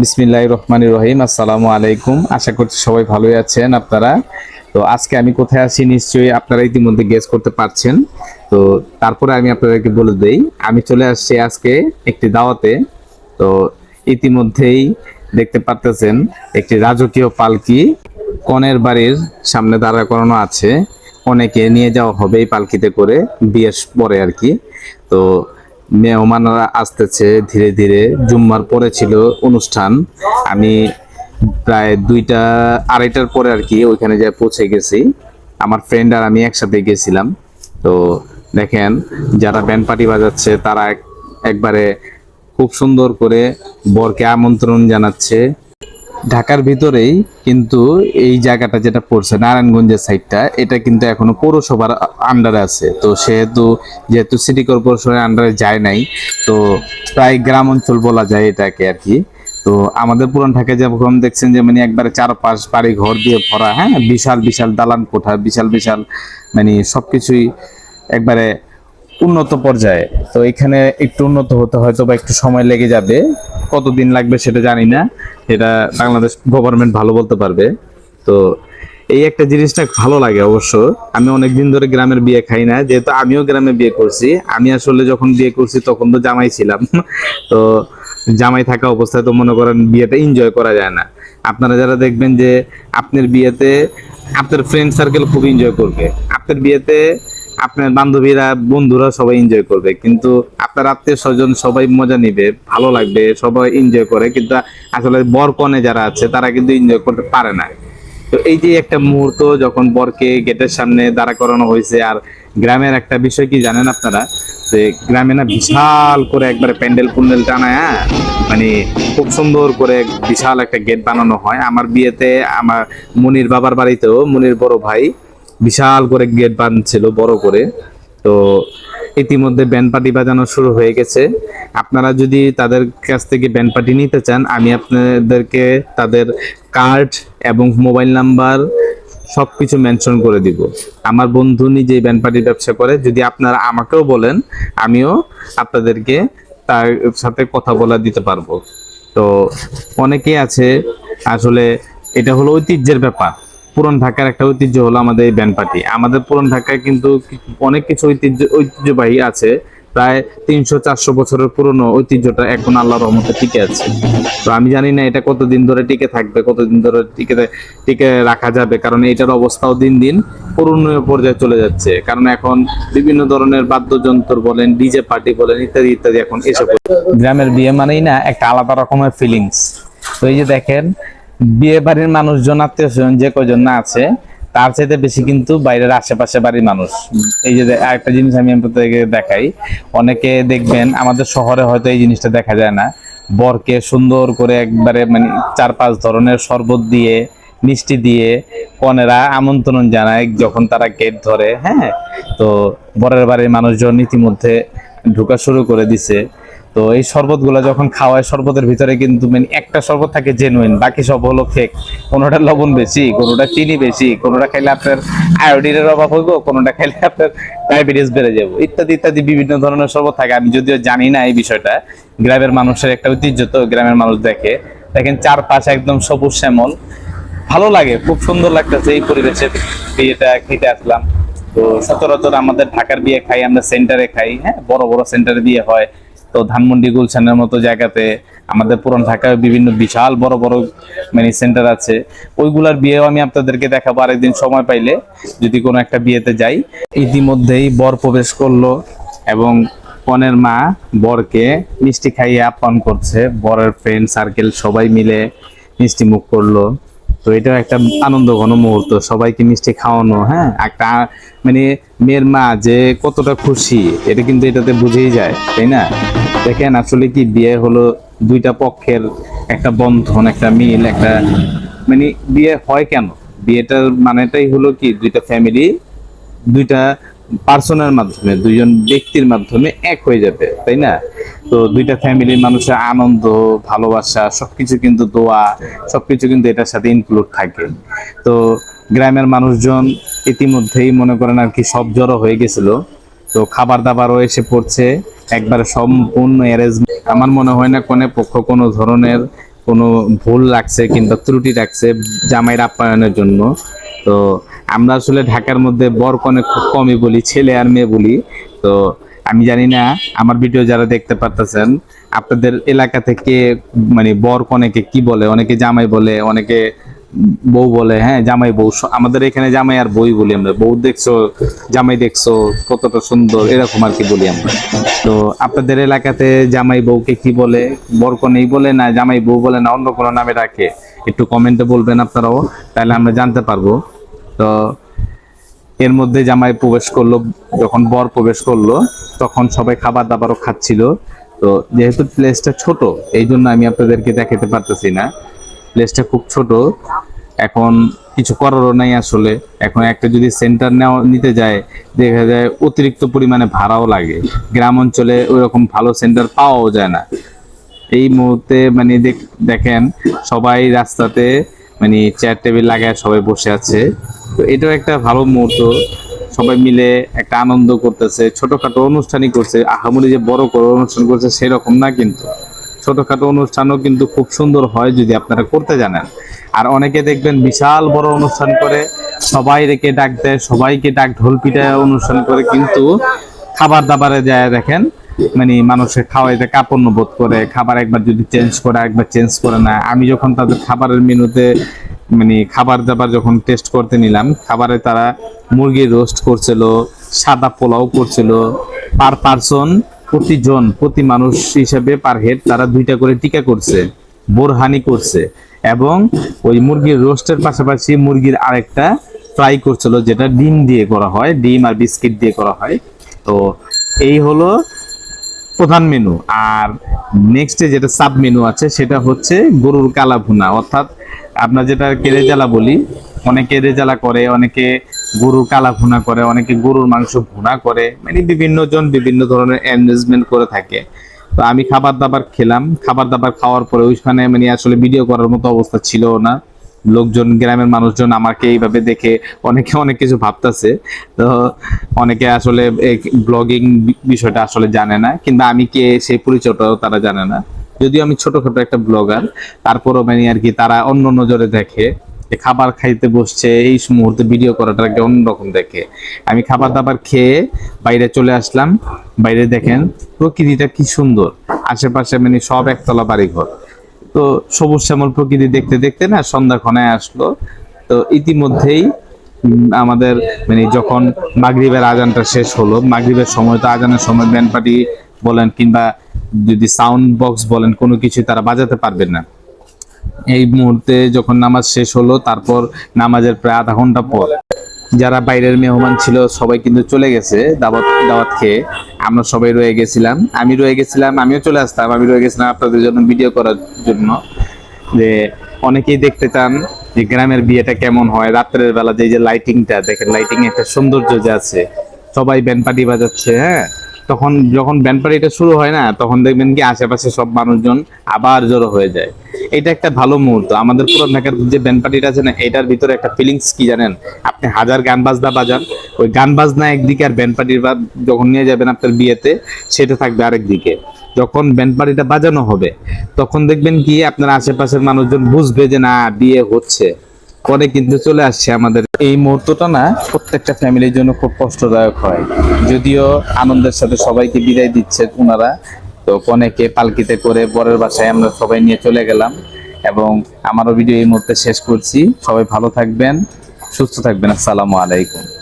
বিসমিল্লাহ রহমান রহিম, আসসালামু আলাইকুম। আশা করছি সবাই ভালোই আছেন আপনারা। তো আজকে আমি কোথায় আছি নিশ্চয়ই আপনারা ইতিমধ্যে গেস করতে পারছেন। তো তারপরে আমি আপনাদেরকে বলে দেই, আমি চলে আসছি আজকে একটি দাওয়াতে। তো ইতিমধ্যেই দেখতে পারতেছেন, একটি রাজকীয় পালকি কনের বাড়ির সামনে দাঁড়া করানো আছে। অনেকে নিয়ে যাওয়া হবে এই পালকিতে করে, বিয়ের পরে আর কি। তো মেহমানরা আসতেছে ধীরে ধীরে। জুম্মার পরে ছিল অনুষ্ঠান। আমি প্রায় দুইটা, আড়াইটার পরে আর কি ওইখানে যা পৌঁছে গেছি। আমার ফ্রেন্ড আর আমি একসাথে গেছিলাম। তো দেখেন, যারা ব্যান্ড পার্টি বাজাচ্ছে, তারা এক- একবারে খুব সুন্দর করে বরকে আমন্ত্রণ জানাচ্ছে। ঢাকার ভিতরেই কিন্তু এই জায়গাটা যেটা পড়ছে, নারায়ণগঞ্জের সাইডটা এটা কিন্তু এখনও পৌরসভার আন্ডারে আছে। তো সেহেতু যেহেতু সিটি কর্পোরেশনের আন্ডারে যায় নাই, তো প্রায় গ্রাম অঞ্চল বলা যায় এটাকে আর কি। তো আমাদের পুরান ঢাকায় যখন দেখছেন যে মানে একবারে চারপাশ বাড়ি ঘর দিয়ে ভরা হ্যাঁ? বিশাল বিশাল দালান কোঠা, বিশাল বিশাল মানে সবকিছুই একবারে উন্নত পর্যায়ে। তো এখানে একটু উন্নত হতে হয়তো বা একটু সময় লেগে যাবে। কতদিন লাগবে সেটা জানি না। এটা বাংলাদেশ গভর্নমেন্ট ভালো বলতে পারবে। তো এই একটা জিনিসটা ভালো লাগে অবশ্য। আমি অনেক দিন ধরে গ্রামের বিয়ে খাই না। যেহেতু আমিও গ্রামে বিয়ে করছি। আমি আসলে যখন বিয়ে করছি তখন তো জামাই ছিলাম। তো জামাই থাকা অবস্থায় তো মনে করেন বিয়েটা এনজয় করা যায় না। আপনারা যারা দেখবেন যে আপনার বিয়েতে আপনার ফ্রেন্ড সার্কেল খুব এনজয় করবে। আপনার বিয়েতে আপনার বান্ধবীরা, বন্ধুরা সবাই এনজয় করবে। কিন্তু আপনার আত্মীয় স্বজন সবাই মজা নিবে, ভালো লাগবে, সবাই এনজয় করে। কিন্তু আসলে বর কনে যারা আছে, তারা কিন্তু এনজয় করতে পারে না। তো এই যে একটা মুহূর্ত, যখন বরকে গেটের সামনে দাঁড়া করানো হয়েছে, আর গ্রামের একটা বিষয় কি জানেন আপনারা? যে গ্রামে না বিশাল করে একবারে প্যান্ডেল পুন্ডেল টানায় হ্যাঁ? মানে খুব সুন্দর করে বিশাল একটা গেট বানানো হয়। আমার বিয়েতে আমার মুনির বাবার বাড়িতেও, মুনির বড় ভাই বিশাল করে গেট বানছিল বড় করে। তো ইতিমধ্যে ব্যান্ড পার্টি বাজানো শুরু হয়ে গেছে। আপনারা যদি তাদের কাছ থেকে ব্যান্ড পার্টি নিতে চান, আমি আপনাদেরকে তাদের কার্ড এবং মোবাইল নাম্বার সব কিছু মেনশন করে দিব। আমার বন্ধু নিজেই ব্যান্ড পার্টির ব্যবসা করে। যদি আপনারা আমাকেও বলেন, আমিও আপনাদেরকে তার সাথে কথা বলা দিতে পারব। তো অনেকেই আছে, আসলে এটা হলো ঐতিহ্যের ব্যাপার। পুরান ঢাকার একটা ঐতিহ্য হলো আমাদের এই ব্যান্ড পার্টি। আমাদের পুরান ঢাকায় কিন্তু অনেক কিছু ঐতিহ্য ঐতিহ্যবাহী আছে। প্রায় তিনশো চারশো বছরের পুরনো ঐতিহ্যটা এখন আল্লাহর রহমতে টিকে আছে। তো আমি জানি না এটা কতদিন ধরে টিকে থাকবে, কতদিন ধরে টিকে টিকে রাখা যাবে, কারণ এটার অবস্থাও দিন দিন করুণীয় পর্যায়ে চলে যাচ্ছে। কারণ এখন বিভিন্ন ধরনের বাদ্যযন্ত্র বলেন, ডিজে পার্টি বলেন, ইত্যাদি ইত্যাদি এখন এসব গ্রামের বিয়ে মানেই না একটা আলাদা রকমের ফিলিংস তো এই যে দেখেন বিয়ে বাড়ির মানুষজন, আত্মীয় স্বজন যে কজন না আছে, তার চাইতে বেশি কিন্তু বাইরের আশেপাশে বাড়ির মানুষ। এই যে আরেকটা জিনিস আমি আপনাদেরকে দেখাই, অনেকে দেখবেন আমাদের শহরে হয়তো এই জিনিসটা দেখা যায় না। বরকে সুন্দর করে একবারে মানে চার পাঁচ ধরনের শরবত দিয়ে, মিষ্টি দিয়ে কনেরা আমন্ত্রণ জানায় যখন তারা গেট ধরে হ্যাঁ? তো বরের বাড়ির মানুষজন ইতিমধ্যে ঢোকা শুরু করে দিছে। তো এই শরবতগুলো যখন খাওয়ায়, শরবতের ভিতরে কিন্তু মানে একটা শরবত থাকে জেনুইন বাকি সব হলো ফেক কোনোটা লবণ বেশি, কোনোটা চিনি বেশি, কোনোটা খাইলে আপনার আয়োডিনের অভাব হইব, কোনোটা খাইলে আপনার ডায়াবেটিস বেড়ে যাব, ইত্যাদি ইত্যাদি বিভিন্ন ধরনের শরবত থাকে। আমি যদিও জানি না এই বিষয়টা। গ্রামের মানুষের একটা ঐতিহ্য তো, গ্রামের মানুষ দেখে। দেখেন চারপাশ একদম সবুজ শ্যামল। ভালো লাগে, খুব সুন্দর লাগতেছে এই পরিবেশে বিয়েটা খেতে আসলাম। তো সচরাচর আমাদের ঢাকার বিয়ে খাই, আমরা সেন্টারে খাই হ্যাঁ? বড় বড় সেন্টারে বিয়ে হয়। তো ধানমন্ডি গুলশানের মতো জায়গাতে আমাদের পুরান ঢাকায় বিভিন্ন বিশাল বড় বড় মানে সেন্টার আছে। ওইগুলার বিয়েও আমি আপনাদেরকে দেখাবো আরেকদিন সময় পাইলে, যদি কোনো একটা বিয়েতে যাই। ইতিমধ্যেই বর প্রবেশ করল এবং কনের মা বরকে মিষ্টি খাইয়ে আপ্যায়ন করছে। বরের ফ্রেন্ড সার্কেল সবাই মিলে মিষ্টি মুখ করল। তো এটা একটা আনন্দ ঘন মুহূর্ত। সবাইকে মিষ্টি খাওয়ানো হ্যাঁ? একটা মানে মেয়ের মা যে কতটা খুশি, এটা কিন্তু এটাতে বুঝেই যায়, তাই না? দেখেন, আসলে কি, বিয়ে হলো দুইটা পক্ষের একটা বন্ধন, একটা মিল, একটা মানে বিয়ে হয় কেন? বিয়েটার মানেটাই হলো কি, দুইটা ফ্যামিলি দুইটা পার্সনের মাধ্যমে, দুইজন ব্যক্তির মাধ্যমে এক হয়ে যাবে, তাই না? তো দুইটা ফ্যামিলির মানুষের আনন্দ, ভালোবাসা, সবকিছু কিন্তু দোয়া, সবকিছু কিন্তু এটার সাথে ইনক্লুড থাকে। তো গ্রামের মানুষজন ইতিমধ্যেই মনে করেন আর কি সব জড়ো হয়ে গেছিল। তো তো খাবার দাবারও এসে পড়ছে, একবারে সম্পূর্ণ অ্যারেঞ্জমেন্ট আমার মনে হয় না কোনো পক্ষ কোনো ধরনের কোনো ভুল রাখছে কিংবা ত্রুটি রাখছে জামাইয়ের আপ্যায়নের জন্য। তো আমরা আসলে ঢাকার মধ্যে বর খুব কমই বলি, ছেলে আর মেয়ে বলি। তো আমি জানি না, আমার ভিডিও যারা দেখতে পারতেছেন, আপনাদের এলাকা থেকে মানে বর কনেকে কি বলে? অনেকে জামাই বলে, অনেকে বউ বলে হ্যাঁ জামাই বউ। আমাদের এখানে জামাই আর বই বলি আমরা। বউ দেখছ, জামাই দেখছ, কতটা সুন্দর, এরকম আর কি বলি আমরা। তো আপনাদের এলাকাতে জামাই বউকে কি বলে? বর কনেই বলে না, জামাই বউ বলে না, অন্য কোনো নামে ডাকে? একটু কমেন্টে বলবেন আপনারাও, তাহলে আমরা জানতে পারব। তো এর মধ্যে জামাই প্রবেশ করল, যখন বর প্রবেশ করল, তখন সবাই খাবার দাবারও খাচ্ছিল। তো যেহেতু প্লেসটা ছোট এই জন্য আমি আপনাদেরকে দেখাতে পারতেছি না। প্লেসটা খুব ছোট। এখন কিছু করারও নাই আসলে। এখন একটা যদি সেন্টার নেওয়া, নিতে যায়, দেখা যায় অতিরিক্ত পরিমাণে ভাড়াও লাগে। গ্রাম অঞ্চলে ওইরকম ভালো সেন্টার পাওয়াও যায় না। এই মুহূর্তে মানে দেখ- দেখেন, সবাই রাস্তাতে মানে চেয়ার টেবিল লাগায় সবাই বসে আছে। তো এটাও একটা ভালো মুহূর্ত। সবাই মিলে একটা আনন্দ করতেছে, ছোটখাটো অনুষ্ঠানই করছে। আহামরি যে বড় করে অনুষ্ঠান করছে সেরকম না কিন্তু। ছোটখাটো অনুষ্ঠানও কিন্তু খুব সুন্দর হয় যদি আপনারা করতে জানেন। আর অনেকে দেখবেন বিশাল বড় অনুষ্ঠান করে, সবাই রেখে ডাক দেয়, সবাইকে ডাক ঢোল পিটায় অনুষ্ঠান করে, কিন্তু খাবার দাবারে যায় দেখেন মানে মানুষের খাওয়াইতে কাপড় বোধ করে, খাবার একবার যদি চেঞ্জ করে, একবার চেঞ্জ করে না আমি যখন তাদের খাবারের মেনুতে মানে খাবার দাবার যখন টেস্ট করতে নিলাম, খাবারে তারা মুরগির রোস্ট করছিল, সাদা পোলাও করছিল। পার পারসন প্রতিজন, প্রতি মানুষ হিসেবে পার হেড তারা দুইটা করে টিকা করছে, বোরহানি করছে এবং ওই মুরগির রোস্টের পাশাপাশি মুরগির আরেকটা ফ্রাই করছিল, যেটা ডিম দিয়ে করা হয়, ডিম আর বিস্কিট দিয়ে করা হয়। তো এই হলো প্রধান মেনু আর নেক্সটে যেটা সাব মেনু আছে, সেটা হচ্ছে গরুর কালা ভুনা অর্থাৎ আমরা যেটা কেরেজালা বলি, অনেকে রেজালা করে, অনেকে গরুর কালা ভুনা করে, অনেকে গরুর মাংস ভুনা করে মানে বিভিন্ন জন বিভিন্ন ধরনের অ্যারেঞ্জমেন্ট করে থাকে। তো আমি খাবার দাবার খেলাম খাবার দাবার খাওয়ার পরে ওইখানে মানে আসলে ভিডিও করার মতো অবস্থা ছিল না। লোকজন, গ্রামের মানুষজন আমাকে এইভাবে দেখে অনেকে অনেক কিছু ভাবতেছে। তো অনেকে আসলে ব্লগিং বিষয়টা আসলে জানে না, কিংবা আমি কে, সেই পরিচয়টাও তারা জানে না। যদিও আমি ছোটখাটো একটা ব্লগার, তারপরও মানে আর কি তারা অন্য নজরে দেখে যে খাবার খাইতে বসছে, এই মুহূর্তে ভিডিও করাটাকে অন্যরকম দেখে। আমি খাবার দাবার খেয়ে বাইরে চলে আসলাম। বাইরে দেখেন প্রকৃতিটা কি সুন্দর। আশেপাশে মানে সব একতলা বাড়িঘর। তো সবুজ শ্যামল প্রকৃতি দেখতে দেখতে না সন্ধ্যা ক্ষণায় আসলো। তো ইতিমধ্যেই আমাদের মানে যখন মাগরিবের আজানটা শেষ হলো, মাগরিবের সময় তো আজানের সময় ব্যান্ড পার্টি বলেন কিংবা যদি সাউন্ড বক্স বলেন, কোনো কিছু তারা বাজাতে পারবেন না। এই মুহূর্তে যখন নামাজ শেষ হলো, তারপর নামাজের প্রায় আধা ঘণ্টা পর যারা বাইরের মেহমান ছিল, সবাই কিন্তু চলে গেছে দাওয়াত দাওয়াত খেয়ে। আমরা সবাই রয়ে গেছিলাম। আমি রয়ে গেছিলাম, আমিও চলে আসতাম। আমি রয়ে গেছিলাম আপনাদের জন্য ভিডিও করার জন্য। যে অনেকেই দেখতে চান যে গ্রামের বিয়েটা কেমন হয়। রাত্রের বেলা যে যে লাইটিংটা দেখেন লাইটিং একটা সৌন্দর্য যে আছে। সবাই ব্যান্ড পার্টি বাজাচ্ছে হ্যাঁ? তখন যখন ব্যান্ড পার্টিটা শুরু হয় না, তখন দেখবেন কি আশেপাশে সব মানুষজন আবার জড়ো হয়ে যায়। এটা একটা ভালো মুহূর্ত। আমাদের পুরান ঢাকার যে ব্যান্ড পার্টিটা আছে না, এটার ভিতরে একটা ফিলিংস কি জানেন? আপনি হাজার গান বাজনা বাজান, ওই গান বাজনা একদিকে আর ব্যান্ড পার্টির বা যখন নিয়ে যাবেন আপনার বিয়েতে, সেটা থাকবে আরেক দিকে যখন ব্যান্ড পার্টিটা বাজানো হবে, তখন দেখবেন কি আপনার আশেপাশের মানুষজন বুঝবে যে না, বিয়ে হচ্ছে। পরে কিন্তু চলে আসছে আমাদের। এই মুহূর্তটা না প্রত্যেকটা ফ্যামিলির জন্য খুব কষ্টদায়ক হয়। যদিও আনন্দের সাথে সবাইকে বিদায় দিচ্ছে ওনারা। তো কনেকে পালকিতে করে বরের বাসায় আমরা সবাই নিয়ে চলে গেলাম। এবং আমারও ভিডিও এই মুহূর্তে শেষ করছি। সবাই ভালো থাকবেন, সুস্থ থাকবেন। আসসালামু আলাইকুম।